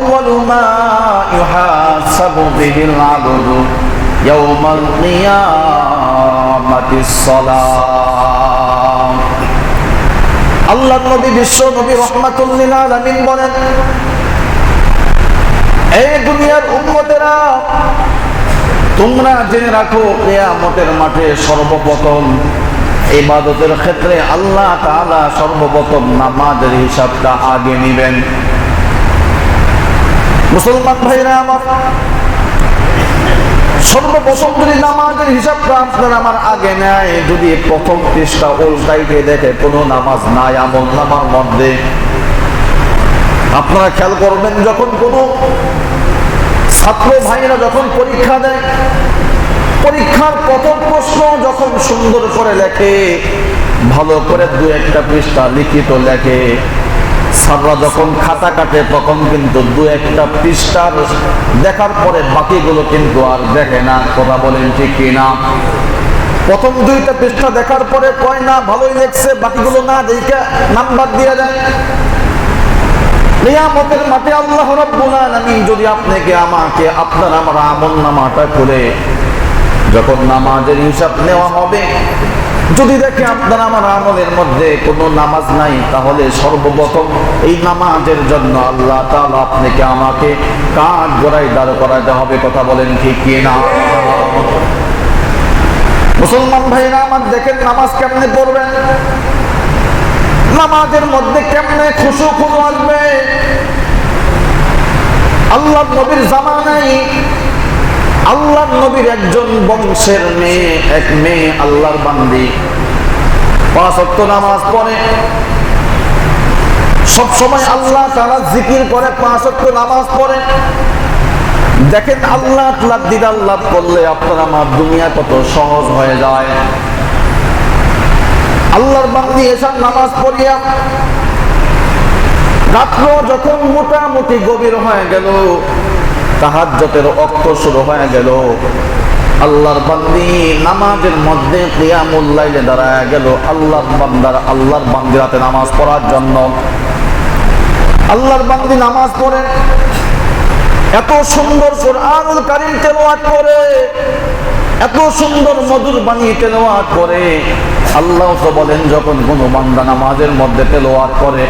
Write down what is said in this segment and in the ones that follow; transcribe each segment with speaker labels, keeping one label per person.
Speaker 1: أول ما يحاسب به العبد يوم القيامة الصلاة আল্লাহ নবী বিশ্ব নবী রহমাতুল্লিল আলামিন বলেন এই দুনিয়ার উম্মতেরা তোমরা জেনে রাখো কিয়ামতের মাঠে সর্বপ্রথম ইবাদতের ক্ষেত্রে আল্লাহ তাআলা সর্বপ্রথম নামাজের হিসাবটা আগে নেবেন মুসলমান ভাইরা আমার আপনারা খেয়াল করবেন, যখন কোনো ছাত্র ভাইরা যখন পরীক্ষা দেয়, পরীক্ষার প্রথম প্রশ্ন যখন সুন্দর করে লেখে, ভালো করে দু একটা পৃষ্ঠা লিখিত লেখে সাররা যখন খাতা কাটে তখন কিন্তু দু একটা পৃষ্ঠার দেখার পরে বাকিগুলো কিন্তু আর দেখে না, কথা বলেন ঠিক কিনা। প্রথম দুইটা পৃষ্ঠা দেখার পরে কয় না, ভালোই লেখছে বাকিগুলো না দেখে নাম্বার দিয়ে দেয়। মাঠে যদি আমাকে, আপনার, আমার আমল নামাটা করে যখন নামাজের হিসাব নেওয়া হবে যদি দেখে আপনার আমার আমলের মধ্যে কোনো নামাজ নাই, তাহলে সর্বপ্রথম এই নামাজের জন্য আল্লাহ তাআলা আপনাকে আমাকে কাজ গড়াই দাঁড় করাতে হবে, কথা বলেন ঠিক না? মুসলমান ভাইরা আমার দেখেন নামাজ কেমনে পড়বেন? নামাজের মধ্যে কেমনে খুশু খুশু আসবে? আল্লাহ নবীর জামানায় আল্লাহ নবীর একজন বংশের মেয়ে, এক মেয়ে আল্লাহর বান্দি। পাঁচ অক্ট নামাজ পড়ে। সব সময় আল্লাহ তারা জিকির করে, পাঁচ অক্ট নামাজ পড়ে। দেখেন আল্লাহ লাভ দিদার লাভ করলে আপনার আমার দুনিয়া কত সহজ হয়ে যায়। আল্লাহর বান্দি এসব নামাজ পড়িয়া রাত্র যখন মোটামুটি গভীর হয়ে গেল তাহাজ্জতের অক্ত শুরু হয়ে গেল। আল্লাহর বান্দি নামাজের মধ্যে কিয়ামুল লাইলে দাঁড়ায় গেল। আল্লাহর বান্দার, আল্লাহর বান্দিরাতে নামাজ পড়ার জন্য। আল্লাহর বান্দি নামাজ পড়ে। এত সুন্দর কোরআনুল কারীম তেলাওয়াত করে। এত সুন্দর মধুর বাণী তেলাওয়াত করে। আল্লাহ তো বলেন, যখন কোনো বান্দা নামাজের মধ্যে তেলাওয়াত করে,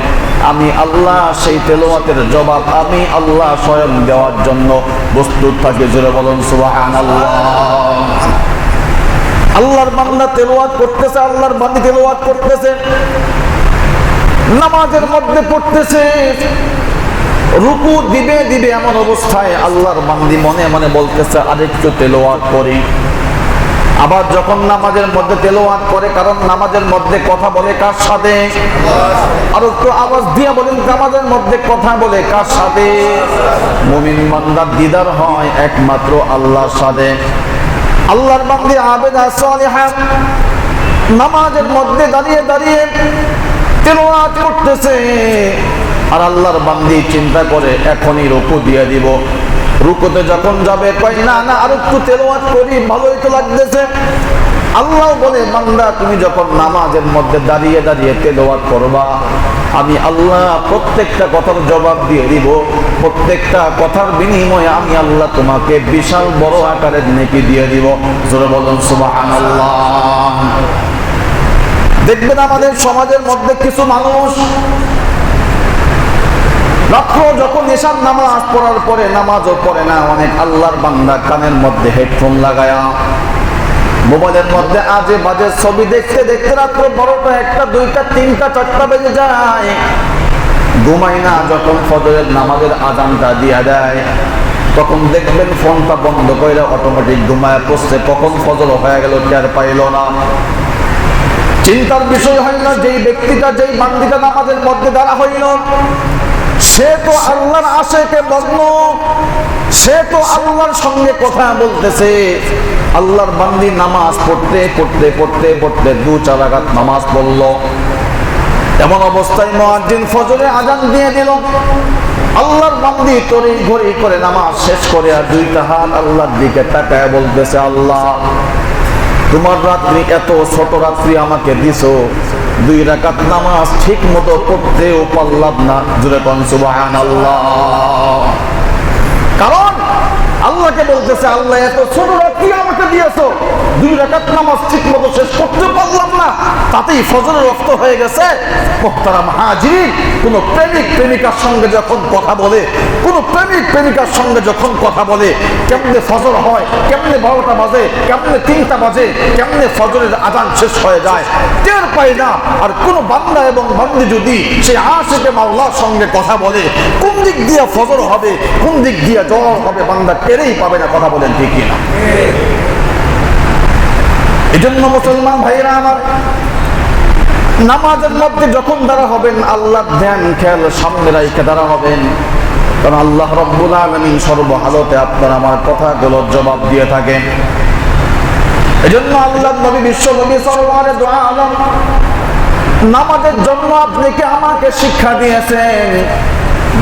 Speaker 1: আমি আল্লাহ সেই তেলোয়াতের জবাব আমি আল্লাহ স্বয়ং দেওয়ার জন্য প্রস্তুত থাকে। জোরে বলেন, সুবহানাল্লাহ। আল্লাহর বান্দা তেলাওয়াত করতেছে, আল্লাহর বান্দি তেলাওয়াত করতেছে, নামাজের মধ্যে পড়তেছে। রুকু দিবে দিবে এমন অবস্থায় আল্লাহর বান্দি মনে মনে বলতেছে, আরেকটু তেলোয়াত করি। আবার যখন নামাজের মধ্যে তেলোয়াত করে, কারণ নামাজের মধ্যে কথা বলে কার সাথে? আর একটু আওয়াজ দিয়ে বলেন, নামাজের মধ্যে কথা বলে কার সাথে? মুমিন বান্দার দিদার হয় একমাত্র আল্লাহর সাথে। আল্লাহর বান্দি আবেদা সালিহা। নামাজের মধ্যে দাঁড়িয়ে দাঁড়িয়ে তেলোয়াত করতেছে। আর আল্লাহর বান্দি চিন্তা করে, এখনই রুকু দিয়ে দিব। রুকুতে যখন যাবে, কয়, না না, আর একটু তেলাওয়াত করি, ভালোই তো লাগতেছে। আল্লাহ বলে, বান্দা, তুমি যখন নামাজের মধ্যে দাঁড়িয়ে দাঁড়িয়ে তেলাওয়াত করবা, আমি আল্লাহ প্রত্যেকটা কথার জবাব দিয়ে দিব। প্রত্যেকটা কথার বিনিময়ে আমি আল্লাহ তোমাকে বিশাল বড় আকারের নেকি দিয়ে দিব। জোরে বলুন, সুবহানাল্লাহ। দেখবেন আমাদের সমাজের মধ্যে কিছু মানুষ রাত্র যখন এসার নামাজ পড়ার পরে নামাজও পড়ে না, অনেক আল্লাহর বান্দা কানের মধ্যে হেডফোন লাগায়া, মোবাইলের মধ্যে আজে বাজে ছবি দেখতে দেখতে রাত্র বড়টা একটা, দুইটা, তিনটা, চারটা বেজে যায়। ঘুমাই না, যখন ফজরের নামাজের আজানটা দিয়া দেয়, তখন দেখবেন ফোনটা বন্ধ করে অটোমেটিক ঘুমায় পড়ছে, কখন ফজর হয়ে গেল টের পাইল না। চিন্তার বিষয় হয় না যেই ব্যক্তিটা, যেই বান্দিটা নামাজের মধ্যে দাঁড়া হইল সে তো আল্লাহর আশেকে মগ্ন, সে তো আল্লাহর সঙ্গে কথা বলতেছে। আল্লাহর বান্দি নামাজ পড়তে পড়তে পড়তে পড়তে দু, চার আঘাত নামাজ পড়ল। এমন অবস্থায় মহাজিন ফজরে আজান দিয়ে দিল। আল্লাহর বান্দি তরি ঘড়ি করে নামাজ শেষ করে আর দুইটা হাত আল্লাহর দিকে তাকায় বলতেছে, আল্লাহ, তোমার রাত্রি এত ছোট রাত্রি আমাকে দিছো দুই রাকাত নামাজ ঠিক মতো পড়তেও পারলাম না। জুড়ে পান সুবাহ কারণ বলতেছে আল্লাহ, এত ছোট রাত কি আমাকে দিয়েছ? দুই রাকাত নামাজ ঠিক মতো শেষ করতে পারলাম না। তাতেই ফজরের রক্ত হয়ে গেছে। মোহতারাম হাজির কোন প্রেমিক, প্রেমিকার সঙ্গে যখন কথা বলে, কোন প্রেমিক, প্রেমিকার সঙ্গে যখন কথা বলে, কেমনে ফজর হয়, কেমনে বারোটা বাজে, কেমনে তিনটা বাজে, কেমনে ফজরের আজান শেষ হয়ে যায়, টের পাই না। আর কোন বান্দা এবং বান্দি যদি সে আশেকে মাওলার সঙ্গে কথা বলে, কোন দিক দিয়ে ফজর হবে, কোন দিক দিয়ে জ্বর হবে, বান্দা টেরেই পাবে না কথা বলেন, ঠিক না এজন্য মুসলমান ভাইরা আমার, নামাজের মধ্যে যখন দ্বারা হবেন আল্লাহ ধ্যান, খেয়াল সামনে রাইখে দ্বারা হবেন। কারণ আল্লাহ রব্বুল আলমিন সর্বহালতে আপনার আমার কথাগুলোর জবাব দিয়ে থাকেন। আল্লাহ নবী দোয়া আলম, নামাজের জন্য আপনি আমাকে শিক্ষা দিয়েছেন?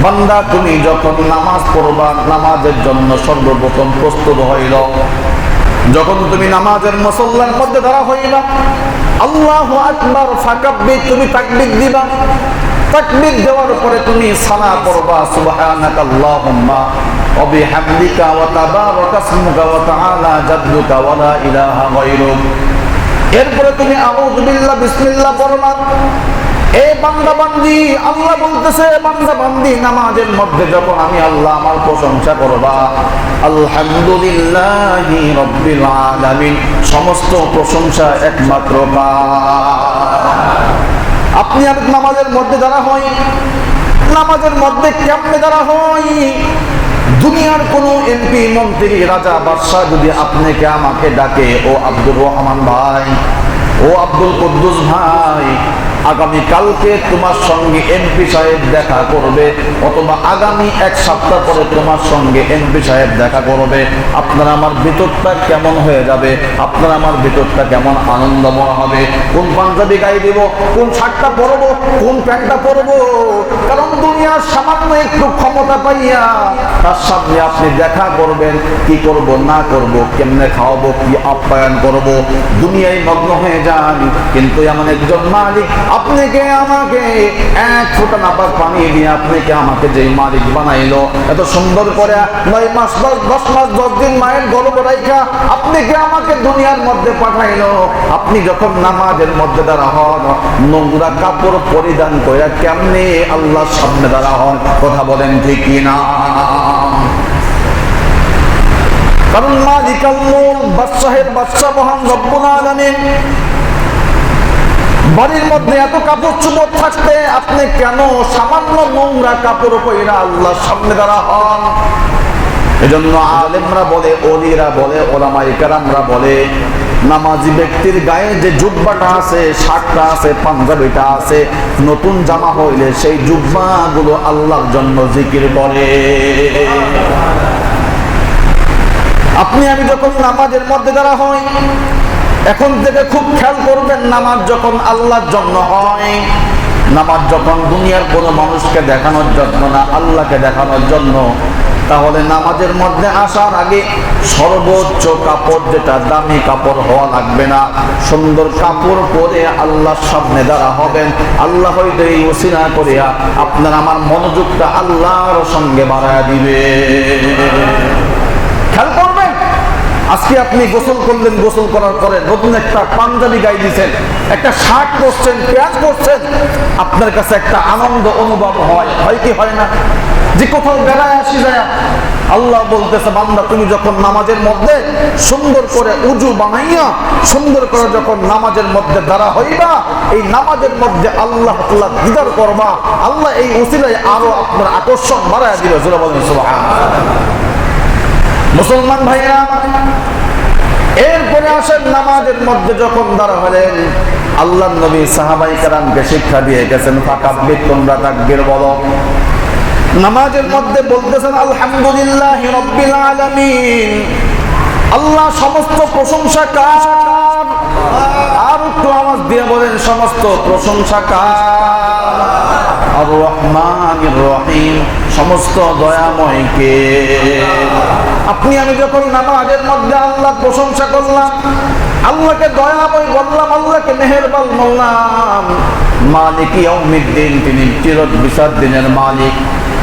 Speaker 1: বান্দা, তুমি যখন নামাজ পড়বা, নামাজের জন্য সর্বপ্রথম প্রস্তুত হইল। যখন তুমি নামাজের মুসল্লার মধ্যে ধরা হইবা, আল্লাহু আকবার ফাকাব্বি তুমি তাকবীর দিবা। তাকবীর দেওয়ার পরে তুমি সানা পড়বা সুবহানাকা আল্লাহুম্মা ওয়া বিহামদিকা ওয়া তাবারাকা ইসমুকা ওয়া তাআলা জাদ্দুকা ওয়া লা ইলাহা গায়রুক। এরপরে তুমি আউযু বিল্লাহ, বিসমিল্লাহ পড়বা। এই বান্দা বান্দি, আল্লাহ বলতেছে বান্দা বান্দি, নামাজের মধ্যে যখন আমি আল্লাহ আমার প্রশংসা করবা সমস্ত প্রশংসা একমাত্র আপনি আর নামাজের মধ্যে দ্বারা হই নামাজের মধ্যে কেমনে দ্বারা হই দুনিয়ার কোন এমপি, মন্ত্রী, রাজা, বাদশাহ যদি আপনাকে, আমাকে ডাকে, ও আব্দুর রহমান ভাই, ও আব্দুল কুদ্দুস ভাই আগামী কালকে তোমার সঙ্গে এমপি সাহেব দেখা করবে, অথবা আগামী এক সপ্তাহ পরে তোমার সঙ্গে এমপি সাহেব দেখা করবে। আপনার আমার ভিতরটা কেমন হয়ে যাবে? আপনার আমার ভিতরটা কেমন আনন্দময় হবে? কোন পাঞ্জাবি গায়ে দিব? কোন শার্টটা পরবো? কোন প্যান্টটা পরবো? কারণ দুনিয়ার সামান্য একটু ক্ষমতা পাইয়া তার সামনে আপনি দেখা করবেন, কি করব, না করব, কেমনে খাওয়াবো, কি আপ্যায়ন করব। দুনিয়ায় মগ্ন হয়ে যান, কিন্তু এমন একজন মালিক আপনাকে, আমাকে এক ফোঁটা নাপাক পানি দিয়ে আপনাকে আমাকে যে মালিক বানাইলো, এত সুন্দর করে নয় মাস, দশ দশ মাস, দশ দিন মায়ের গর্ব রাইখা আপনাকে আমাকে দুনিয়ার মধ্যে পাঠাইলো। আপনি যখন নামাজের মধ্যে দাঁড়া হন, নোংরা কাপড় পরিধান করে কেমনে আল্লাহর সামনে দাঁড়া হন, কথা বলেন ঠিক না কারণ মালিকাল মূল বাদশাহের বাদশাহ মহান রব্বুল আলামিন বাড়ির মধ্যে এত কাপড় চুপড় থাকতে আপনি কেন সামান্য নোংরা কাপড় পইরা আল্লাহর সামনে দাঁড়া হন? এজন্য আলেমরা বলে, অলিরা বলে ওলামাই কেরামরা বলে, নামাজি ব্যক্তির গায়ে যে জুব্বাটা আছে, শার্টটা আছে, পাঞ্জাবিটা আছে, নতুন জামা হইলে সেই জুব্বা গুলো আল্লাহর জন্য জিকির করে। আপনি, আমি যখন নামাজের মধ্যে দ্বারা হই এখন থেকে খুব খেয়াল করবেন, নামাজ যখন আল্লাহর জন্য হয়, নামাজ যখন দুনিয়ার কোনো মানুষকে দেখানোর জন্য না, আল্লাহকে দেখানোর জন্য, তাহলে নামাজের মধ্যে আসার আগে সর্বোচ্চ কাপড় যেটা, দামি কাপড় হওয়া লাগবে না। সুন্দর কাপড় পরে আল্লাহর সামনে দাঁড়া হবেন। আল্লাহ হইতে এই ওসিনা করিয়া আপনার আমার মনোযোগটা আল্লাহর সঙ্গে বাড়ায় দিবে। খেয়াল আজকে আপনি গোসল করলেন, গোসল করার পরে নতুন একটা পাঞ্জাবি গাই দিয়েছেন, একটা শার্ট পরছেন, প্যান্ট পরছেন, আপনার কাছে একটা আনন্দ অনুভব হয়। হয় কি হয় না? যে কোথাও বেড়ায় আসি যায়, আল্লাহ বলতেছে, বান্দা, তুমি যখন নামাজের মধ্যে সুন্দর করে উজু বানাইয়া, সুন্দর করে যখন নামাজের মধ্যে দাঁড়া হইবা, এই নামাজের মধ্যে আল্লাহ আল্লাহ দিদার করবা। আল্লাহ এই উসিলায় আরও আপনার আকর্ষণ বাড়ায় দিবে। জোরে সুবহানাল্লাহ। মুসলমান ভাইরা, এরপরে আসেন নামাজের মধ্যে যখন দাঁড়া হলেন আল্লাহ নবী সাহাবাই কারামকে শিক্ষা দিয়ে গেছেন ফাকাব্বির তোমরা তাকবীর বলো। নামাজের মধ্যে বলতেছেন, আলহামদুলিল্লাহ রব্বিল আলামিন। আল্লাহ সমস্ত প্রশংসা কার? আর একটু আওয়াজ দিয়ে বলেন, সমস্ত প্রশংসা কার? আর রহমান রহিম। সমস্ত দয়াময়কে। আপনি, আমি যখন নামাজের মধ্যে আল্লাহ প্রশংসা করলাম, আল্লাহকে দয়াময় বললাম, আল্লাহকে মেহেরবান বললাম, মালিক দিন তিনি চিরত বিচার দিনের মালিক।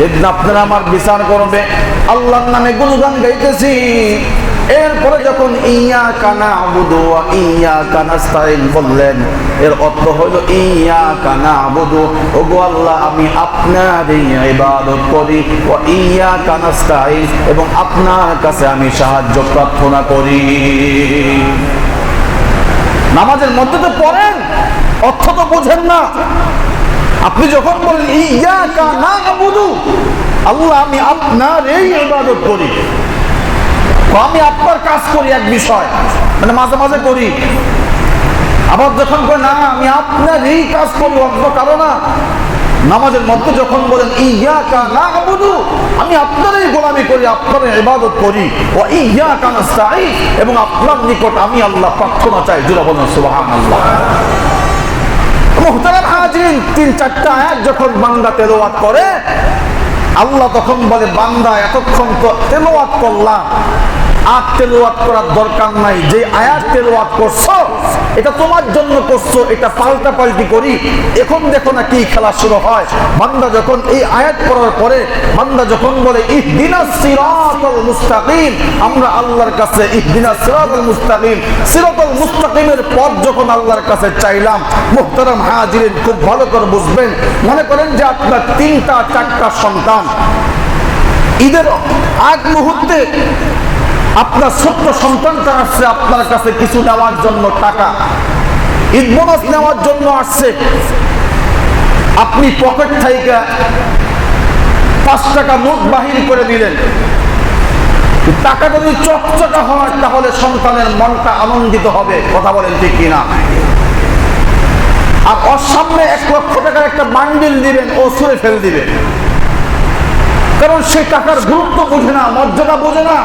Speaker 1: এদিন আপনারা আমার বিচার করবে। আল্লাহর নামে গুণগান গাইতেছি। এরপরে যখন ইয়া কানা আবুদু ইয়া কানাস্তাইন বললেন, এর অর্থ হলো ইয়া কানা আবুদু ওগো আল্লাহ, আমি আপনার ইবাদত করি ও ইয়া কানাস্তাইন এবং আপনার কাছে আমি সাহায্য প্রার্থনা করি। নামাজের মধ্যে তো পড়েন, অর্থ তো বোঝেন না। আপনি যখন বলেন ইয়া কানা আবুদু আল্লাহ, আমি আপনার এই ইবাদত করি। আমি আপনার কাজ করি এক বিষয়। মানে মাঝে মাঝে করি। আবার যখন কই না, আমি আপনার এই কাজ করি অন্য কারও না। নামাজের মধ্যে যখন বলেন ইয়া কা না আবুদু আমি আপনারই গোলামি করি আপনার ইবাদত করি। ও ইয়া কা নাস্তাঈন এবং আপনার নিকট আমি আল্লাহ প্রার্থনা চাই, জোরা বলুন, সুবহানাল্লাহ। মুহতারাম হাজিরিন, তিন, চারটা আয়াত যখন বান্দা তেলাওয়াত করে, আল্লাহ তখন বলে, বান্দা, এতক্ষণ তো তেলাওয়াত করলাম। আর তেলাওয়াত করার দরকার নাই। যে আয়াত তেলাওয়াত করছ, এটা তোমার জন্য করছ, এটা পাল্টা পাল্টি করি। এখন দেখো না কি খেলা শুরু হয়। বান্দা যখন এই আয়াত করার পরে, বান্দা যখন বলে ইহদিনাস সিরাতাল মুস্তাকিম, আমরা আল্লাহর কাছে ইহদিনাস সিরাতাল মুস্তাকিম, সিরাতাল মুস্তাকিমের পথ যখন আল্লাহর কাছে চাইলাম, মুহতারাম হাজিরিন খুব ভালো করে বুঝবেন। মনে করেন যে আপনার তিনটা, চারটা সন্তান। ঈদের আগ মুহূর্তে আপনার ছোট্ট সন্তানটা আসছে আপনার কাছে কিছু নেওয়ার জন্য টাকা। ঈদ বোনাস নেওয়ার জন্য আসছে। আপনি পকেট থেকে পাঁচ টাকা নোট বাহির করে দিলেন। টাকা যদি চকচকা হয়, তাহলে সন্তানের মনটা আনন্দিত হবে। কথা বলেন ঠিক কিনা? আর ওর সামনে এক লক্ষ টাকার একটা বান্ডিল দিবেন, ও ছুঁড়ে ফেল দিবে। কারণ সে টাকার গুরুত্ব বোঝে না, মর্যাদা বোঝে না।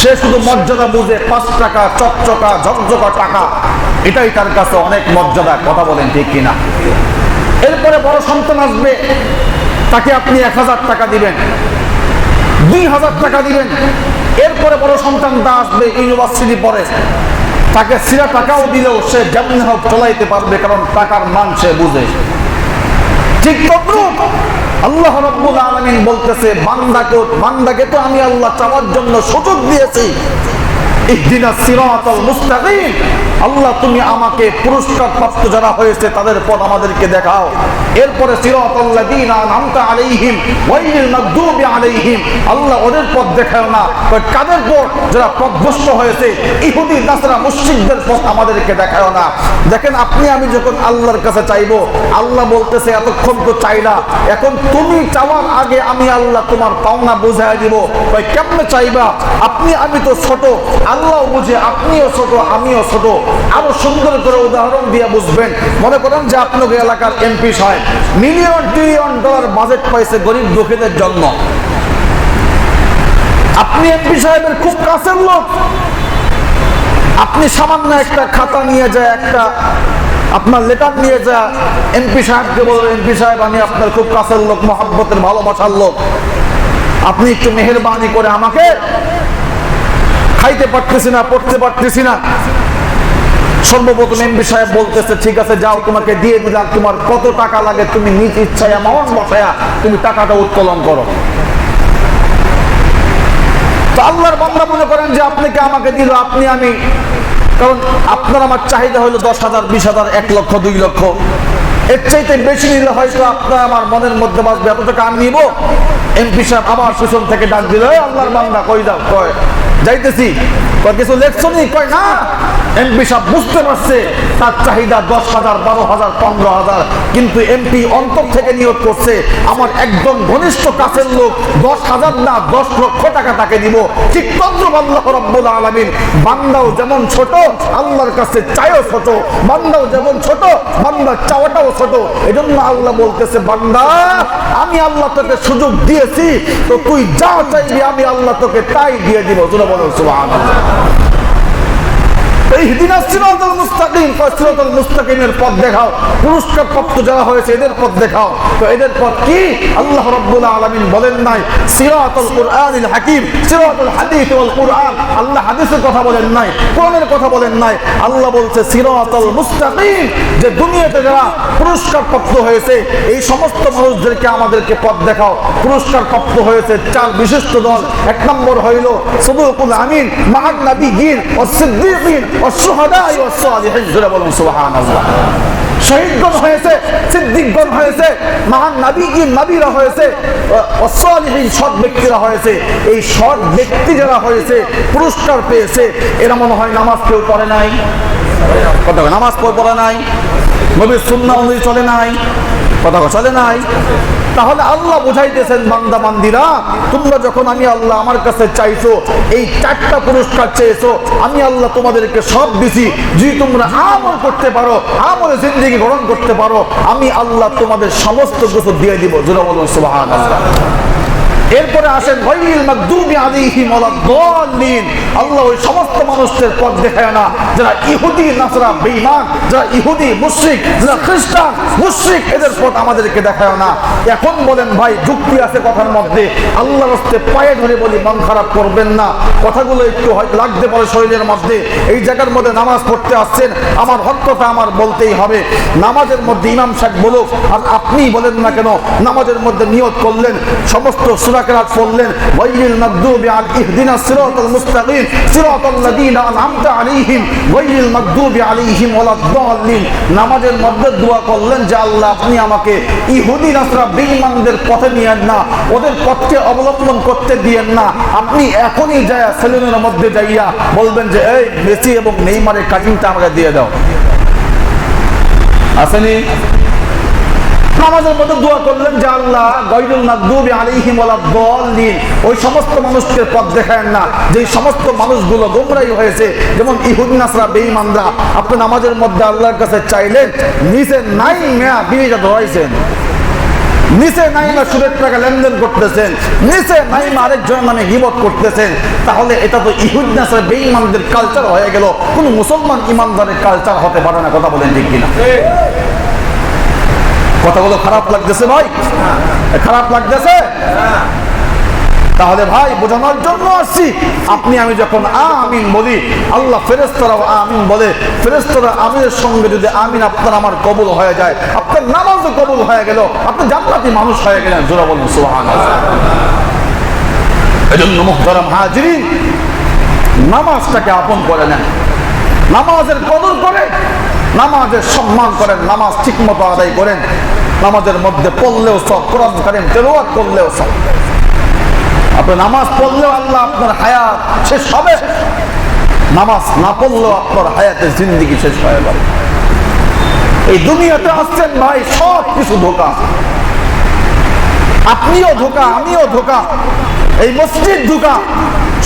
Speaker 1: সে শুধু মর্যাদা বুঝে পাঁচ টাকা, চকচকা, ঝকঝকা টাকা। এটাই তার কাছে অনেক মর্যাদা, কথা বলেন ঠিক কিনা? এরপরে বড় সন্তান আসবে, তাকে আপনি এক হাজার টাকা দিবেন, দুই হাজার টাকা দিবেন। এরপরে বড় সন্তান সন্তানটা আসবে, ইউনিভার্সিটি পরে। তাকে সিরা টাকাও দিলেও সে যেমন হোক চলাইতে পারবে, কারণ টাকার মান সে বুঝে। ঠিক তদ্রুপ। আল্লাহ রব্বুল আলামিন বলতেছে বান্দাকে বান্দাকে তো আমি আল্লাহ চাওয়ার জন্য সুযোগ দিয়েছি। আল্লাহ, তুমি আমাকে পুরস্কার প্রাপ্ত যারা হয়েছে, তাদের পথ আমাদেরকে দেখাও। এরপরে আল্লাহ, ওদের পথ দেখাও না। কাদের পথ? যারা হয়েছে, ইহুদি, নাসরা, মুশরিকদের পথ আমাদেরকে দেখাও না। দেখেন, আপনি, আমি যখন আল্লাহর কাছে চাইব, আল্লাহ বলতেছে, এতক্ষণ তো চাই না। এখন তুমি চাওয়ার আগে আমি আল্লাহ তোমার পাওনা বুঝাই দিব। কেমনে চাইবা? আপনি, আমি তো ছোট আল্লাহ বুঝে, আপনিও ছোট, আমিও ছোট। আরও সুন্দর করে উদাহরণ দিয়ে বুঝবেন। মনে করেন যে আপনাদের এলাকার এমপি সাহেব মিলিয়ন, ট্রিলিয়ন ডলার বাজেট পাইছে গরিব দুঃখীদের জন্য। আপনি এমপি সাহেবের খুব কাছের লোক। আপনি সামান্য একটা খাতা নিয়ে যায়, একটা আপনার লেটার নিয়ে যা এমপি সাহেবকে বলবেন এমপি সাহেব, আমি আপনার খুব কাছের লোক, মহাব্বতের ভালোবাসার লোক। আপনি একটু মেহরবানি করে আমাকে খাইতে পারতেছি না, পড়তে পারতেছি না। সর্বপ্রথম এমপি সাহেব বলতেছে, ঠিক আছে, যাও, তোমাকে দিয়ে দিলাম। তোমার কত টাকা লাগে, তুমি নিজ ইচ্ছায় এমন বসায়া তুমি টাকাটা উত্তোলন করো। আল্লাহর বান্দা মনে করেন যে আপনাকে আমাকে দিল? আপনি আমি। কারণ আপনার আমার চাহিদা হলো দশ হাজার, বিশ হাজার, এক লক্ষ, দুই লক্ষ। এর চাইতে বেশি নিলে হয়তো আপনার আমার মনের মধ্যে বাঁচবে। এত টাকা আমি নিব? এমপি সাহেব আবার পিছন থেকে ডাক দিল আল্লাহর বান্দা, কই দাও কয়? যাইতেছি। কয় কিছু লেখছো নি? কয় না? এমপি সাহেব বুঝতে পারছে, তার চাহিদা দশ হাজার, বারো হাজার, পনেরো হাজার। কিন্তু এমপি অন্তর থেকে নিয়োগ করছে। আমার একদম ঘনিষ্ঠ কাছের লোক, দশ হাজার না, দশ লক্ষ টাকা তাকে দিব। ঠিক তদ্রুপ আল্লাহ রব্বুল আলমিন, বান্দাও যেমন ছোট, আল্লাহর কাছে চাইও ছোট, বান্দাও যেমন ছোট, বান্দার চাওয়াটাও ছোট। এজন্য আল্লাহ বলতেছে, বান্দা, আমি আল্লাহ তোকে সুযোগ দিয়েছি, তো তুই যা চাইবি আমি আল্লাহ তোকে তাই দিয়ে দিব। বলো সুবহানাল্লাহ। পথ দেখাও। পুরস্কার প্রাপ্ত যারা হয়েছে, এদের পথ দেখাও। তো এদের পথ কি? আল্লাহ আলামিন বলেন নাই, সিরাতাল কুরআনিল হাকিম, সিরাতাল হাদিস আল্লাহ হাদিসের কথা বলেন নাই, কোরআনের কথা বলেন নাই। আল্লাহ বলছে, সিরাতাল মুস্তাকিম, যে দুনিয়াতে যারা পুরস্কার প্রাপ্ত হয়েছে, এই সমস্ত মানুষদেরকে আমাদেরকে পথ দেখাও। পুরস্কার প্রাপ্ত হয়েছে চার বিশিষ্ট দল। এক নম্বর হইল সদুকুল আমিন ও সিদ্দিকিন। বলুন, সুবহানাল্লাহ। শহীদগণ হয়েছে, সিদ্দিকগণ হয়েছে, মহান নাবিগিন নাবিরা হয়েছে অসলিহীন সৎ ব্যক্তিরা হয়েছে। এই সৎ ব্যক্তি যারা হয়েছে, পুরস্কার পেয়েছে, এরা মনে হয় নামাজ কেউ পড়ে নাই। কথা নামাজ কেউ পড়ে নাই? নবীর সুন্না অনুযায়ী চলে নাই। কথা চলে নাই? তাহলে আল্লাহ বুঝাইতেছেন, বান্দা, বান্দিরা, তোমরা যখন আমি আল্লাহ আমার কাছে চাইছো, এই চারটা পুরস্কার চেয়েছো, আমি আল্লাহ তোমাদেরকে সব দিছি, যে তোমরা আমল করতে পারো আমলে জিন্দিগি গ্রহণ করতে পারো, আমি আল্লাহ তোমাদের সমস্ত কিছু দিয়ে দিব। জোরা বলুন, সুবহানাল্লাহ। এরপরে আসেন আল্লাহ ওই সমস্ত মানুষদের পথ দেখায় না। যারা ইহুদি, নাসরা, বেঈমান, যারা ইহুদি, মুশরিক, যারা খ্রিস্টান, মুশরিক, এদের পথ আমাদেরকে দেখায় না। এখন বলেন, ভাই, যুক্তি আছে কথার মধ্যে। আল্লাহর হস্তে পায়ে ধরে বলি, মন খারাপ করবেন না। কথাগুলো একটু হয়তো লাগতে পারে শরীরের মধ্যে। এই জায়গার মধ্যে নামাজ পড়তে আসছেন, আমার হক আমার বলতেই হবে। নামাজের মধ্যে ইমাম সাহেব বলুক, আর আপনি বলেন না কেন, নামাজের মধ্যে নিয়ত করলেন, সমস্ত সূরা নামাজের মধ্যে দোয়া করলেন যে, আল্লাহ, আপনি আমাকে ইহুদি পথে নিয়েন না, ওদের পথকে অবলম্বন করতে দিয়েন না। আপনি এখনই যায় সেলুনের মধ্যে যাইয়া বলবেন যে, এই মেসি এবং নেইমারের কাটিংটা আমাকে দিয়ে দাও। আসেনি? নামাজের মধ্যে দোয়া করলেন যে আল্লাহ গায়রুল মাগদুবি আলাইহিম ওয়ালাদ-দাল্লিন ওই সমস্ত মানুষকে পথ দেখায় না। যে সমস্ত মানুষগুলো গোমরাই হয়েছে, যেমন ইহুদি, নাসরা, বেঈমানরা, আপনি নামাজের মধ্যে আল্লাহর কাছে চাইলেন, নিচে নাই মেয়া বিড়িটা ধরাইছেন নিচে নাইমা সুদের টাকা লেনদেন করতেছেন। নিচে নাইমা আরেকজনের নামে গিবত করতেছেন। তাহলে এটা তো ইহুদ, নাসরা, বেঈমানদের কালচার হয়ে গেল। কোন মুসলমান ইমানদারের কালচার হতে পারে না, কথা বলেন ঠিক কিনা? কথাগুলো খারাপ লাগতেছে ভাই। খারাপ লাগতেছে? তাহলে ভাই, বোঝানোর জন্য আসছি। আপনি, আমি যখন আমিন বলি, আল্লাহ ফেরেস্তরাও আমিন বলে ফেরেস্তরা আমিনের সঙ্গে যদি আমিন আপনার আমার কবুল হয়ে যায়, আপনার নামাজও কবুল হয়ে গেল, আপনি জান্নাতি মানুষ হয়ে গেলেন, জোরা বলুন সুবহান এজন্য মুহতারাম হাজিরিন, নামাজটাকে আপন করে নেন। নামাজের কদর করে, নামাজের সম্মান করেন, নামাজ ঠিক মতো আদায় করেন। নামাজের মধ্যে পড়লেও সব কোরআন করেন তেলাওয়াত করলেও সব। আপনি নামাজ পড়লেও আল্লাহ আপনার হায়াত শেষ হবে। নামাজ না পড়লেও আপনার হায়াতের জিন্দিগি শেষ হয়ে যাবে। এই দুনিয়াতে আসছেন ভাই, সব কিছু ধোকা। আপনিও ধোকা, আমিও ধোকা। এই মসজিদ ধোকা,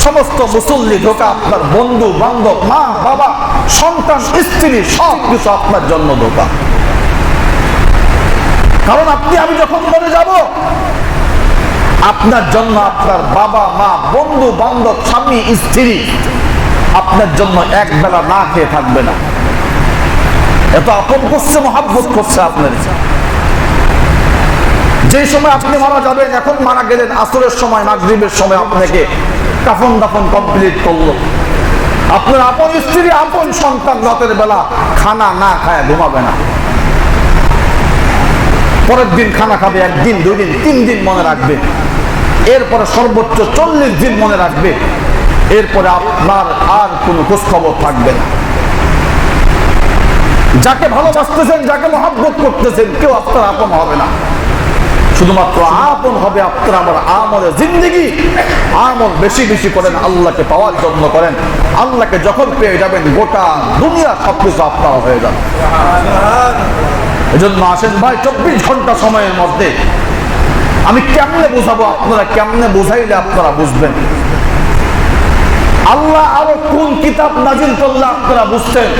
Speaker 1: সমস্ত মুসল্লি ধোকা, আপনার বন্ধু, বান্ধব, মা, বাবা, সন্তান, স্ত্রী, সব কিছু আপনার জন্য ধোকা। কারণ আপনি, আমি যখন মরে যাব, আপনার জন্য আপনার বাবা, মা, বন্ধু, বান্ধব, স্বামী, স্ত্রী, আপনার জন্য এক বেলা না খেয়ে থাকবে না। এত আপন করছে, মহাব্বত করছে আপনার। যে সময় আপনি মারা যাবেন, এখন মারা গেলেন, আসরের সময়, মাগরিবের সময় আপনাকে কাফন দাফন কমপ্লিট করল। আপনার আপন স্ত্রী, আপন সন্তান রাতের বেলা খানা না খায় ঘুমাবে না। পরের দিন খানা খাবে একদিন দুই দিন তিন দিন মনে রাখবে। এরপরে সর্বোচ্চ চল্লিশ দিন মনে রাখবে। এরপরে আপনার আর কোনো খোঁজখবর থাকবে না। যাকে ভালোবাসতেছেন, যাকে মহাব্বত করতেছেন, কেউ আপনার আপন হবে না। শুধুমাত্র আপন হবে আপনার আমার আমলে জিন্দগি। আমল বেশি বেশি করেন, আল্লাহকে পাওয়ার জন্য করেন। আল্লাহকে যখন পেয়ে যাবেন, গোটা দুনিয়া সবকিছু আপনার হয়ে যাবে। এজন্য আসেন ভাই, চব্বিশ ঘণ্টা সময়ের মধ্যে। আমি কেমনে বুঝাবো আপনারা? কেমনে বুঝাইলে আপনারা বুঝবেন? আল্লাহ আরও কোন কিতাব নাজিল করলে আপনারা বুঝতেন?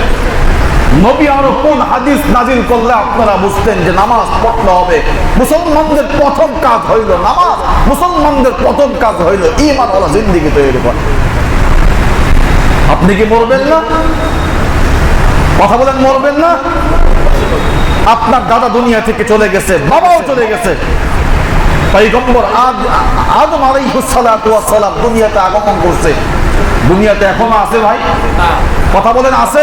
Speaker 1: নবী আরও কোন হাদিস নাজিল করলে আপনারা বুঝতেন যে নামাজ পড়তে হবে? মুসলমানদের প্রথম কাজ হইল নামাজ। মুসলমানদের প্রথম কাজ হইল ইমান হলো জিন্দিগি তৈরি করা। আপনি কি মরবেন না? কথা বলেন, মরবেন না? আপনার দাদা দুনিয়া থেকে চলে গেছে, বাবাও চলে গেছে। পাইগম্বর আদ- আদম আলাইহিস সালাতু ওয়াস সালাম দুনিয়াতে আগমন করছে। দুনিয়াতে এখনও আছে ভাই? কথা বলেন, আছে?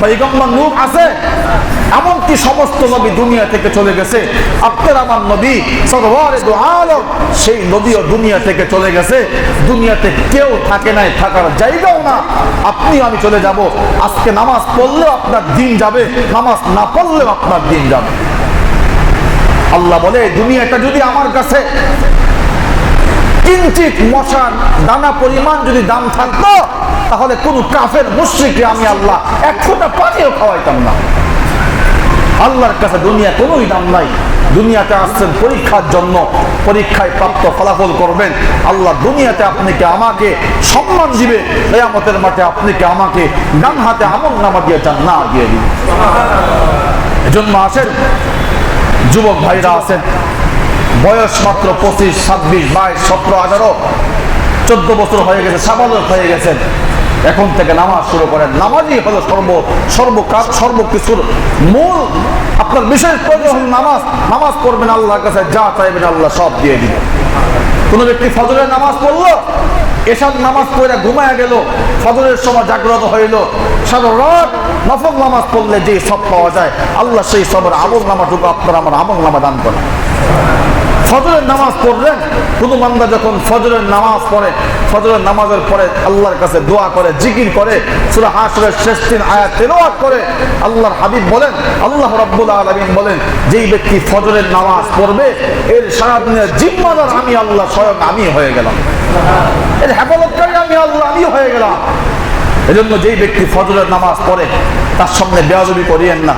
Speaker 1: পৈগম্বর নূহ আছে? এমনকি সমস্ত নবী দুনিয়া থেকে চলে গেছে। আপনার আমার নবী সরওয়ারে সেই নবীও দুনিয়া থেকে চলে গেছে। দুনিয়াতে কেউ থাকে নাই, থাকার জায়গাও না। আপনি আমি চলে যাব। আজকে নামাজ পড়লেও আপনার দিন যাবে, নামাজ না পড়লেও আপনার দিন যাবে। আল্লাহ বলে দুনিয়াটা যদি আমার কাছে কিঞ্চিত মশার দানা পরিমাণ যদি দাম থাকতো তাহলে কোন কাফের মুশ্রিকে আমি আল্লাহ এক ফোঁটা পানিও খাওয়াইতাম না। আল্লাহর কাছে দুনিয়া কোনোই দাম নাই। দুনিয়াতে আসছেন পরীক্ষার জন্য, পরীক্ষায় প্রাপ্ত ফলাফল করবেন। আল্লাহ দুনিয়াতে আপনাকে আমাকে সম্মান দিবে, কেয়ামতের মাঠে আপনাকে আমাকে ডান হাতে আমল নামা দিয়ে চান না দিয়ে দিবে। এজন্য আসেন, যুবক ভাইরা আছেন বয়স মাত্র পঁচিশ, ছাব্বিশ, বাইশ, সতেরো, আঠারো, চোদ্দ বছর হয়ে গেছে সাবালক হয়ে গেছেন। এখন থেকে নামাজ শুরু করেন। নামাজই হলো সর্ব সর্বকাজ সর্বকিছুর মূল। আপনার বিশেষ প্রয়োজন নামাজ। নামাজ পড়বেন আল্লাহর কাছে, যা চাইবেন আল্লাহ সব দিয়ে দিবেন। কোন ব্যক্তি ফজরের নামাজ পড়ল এসব নামাজ পড়ে ঘুমায় গেল, ফজরের সময় জাগ্রত হইল, সারা রাত নফল নামাজ পড়লে যে সব পাওয়া যায়, আল্লাহ সেই সবের আমল নামাটুকু আপনার আমার আমল নামা দান করে ফজরের নামাজ পড়লেন কোনো বান্দা যখন ফজরের নামাজ পড়ে, ফজরের নামাজের পরে আল্লাহর কাছে দোয়া করে, জিকির করে, সুরা হাসরের শেষ দিন আয়াত তেলাওয়াত করে, আল্লাহর হাবিব বলেন, আল্লাহ রাব্বুল আলামিন বলেন, যেই ব্যক্তি ফজরের নামাজ পড়বে, এর সারাদিনের জিম্মাদার আমি আল্লাহ, স্বয়ং আমি হয়ে গেলাম। এর হেফাজতকারী আমি আল্লাহ, আমি হয়ে গেলাম। এজন্য যেই ব্যক্তি ফজরের নামাজ পড়ে, তার সামনে বেয়াদবি করিয়েন না।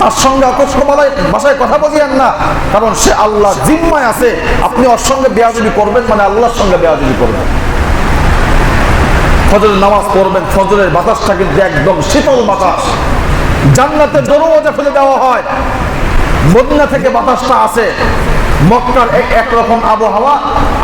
Speaker 1: তার সঙ্গে আকস্ম বালায় ভাষায় কথা বলিয়েন না। কারণ সে আল্লাহ জিম্মায় আছে। আপনি ওর সঙ্গে বেয়াদবি করবেন মানে আল্লাহর সঙ্গে বেয়াদবি করবেন। ফজরের নামাজ পড়বেন, ফজরের বাতাসটা কিন্তু একদম শীতল বাতাস। জান্নাতের দরওয়াজা ফেলে দেওয়া হয়। মদিনা থেকে বাতাসটা আসে। মক্কার এক একরকম আবহাওয়া,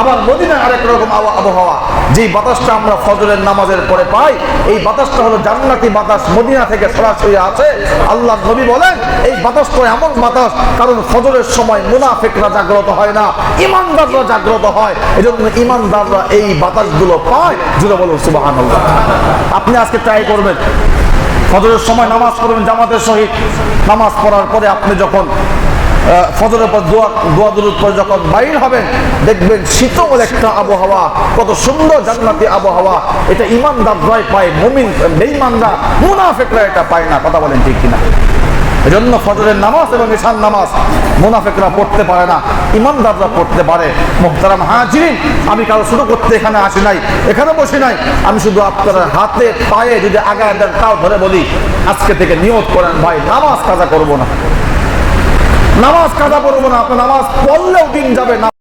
Speaker 1: আবার মদিনার আরেক রকম আবহাওয়া। যেই বাতাসটা আমরা ফজরের নামাজের পরে পাই, এই বাতাসটা হলো জান্নাতি বাতাস মদিনা থেকে সরাসরি আছে। আল্লাহ নবী বলেন, এই বাতাসটা এমন বাতাস, কারণ ফজরের সময় মুনাফিকরা জাগ্রত হয় না, ইমানদাররা জাগ্রত হয়। এই জন্য ইমানদাররা এই বাতাসগুলো পায়। জুড়ে বলুন সুবাহ আপনি আজকে ট্রাই করবেন। ফজরের সময় নামাজ পড়বেন, জামাতের সহিত। নামাজ পড়ার পরে আপনি যখন ফজরের পর দোয়া দোয়া দুরুদ পরে যখন বাইর হবেন, দেখবেন শীতল একটা আবহাওয়া, কত সুন্দর জান্নাতি আবহাওয়া। এটা ইমানদাররাই পায়, মুমিন, বেঈমানরা, মুনাফিকরা এটা পায় না, কথা বলেন ঠিক কিনা। এজন্য ফজরের নামাজ এবং ঈশান নামাজ মুনাফিকরা পড়তে পারে না, ইমানদাররা পড়তে পারে। মোহতারাম হাজিরিন, আমি কারও শুরু করতে এখানে আসি নাই, এখানে বসি নাই। আমি শুধু আপনার হাতে, পায়ে যদি আগায় দেন, তাও ধরে বলি, আজকে থেকে নিয়ত করেন, ভাই, নামাজ কাজা করব না। নামাজ কাজা করব না আপনার নামাজ পড়লেও দিন যাবে না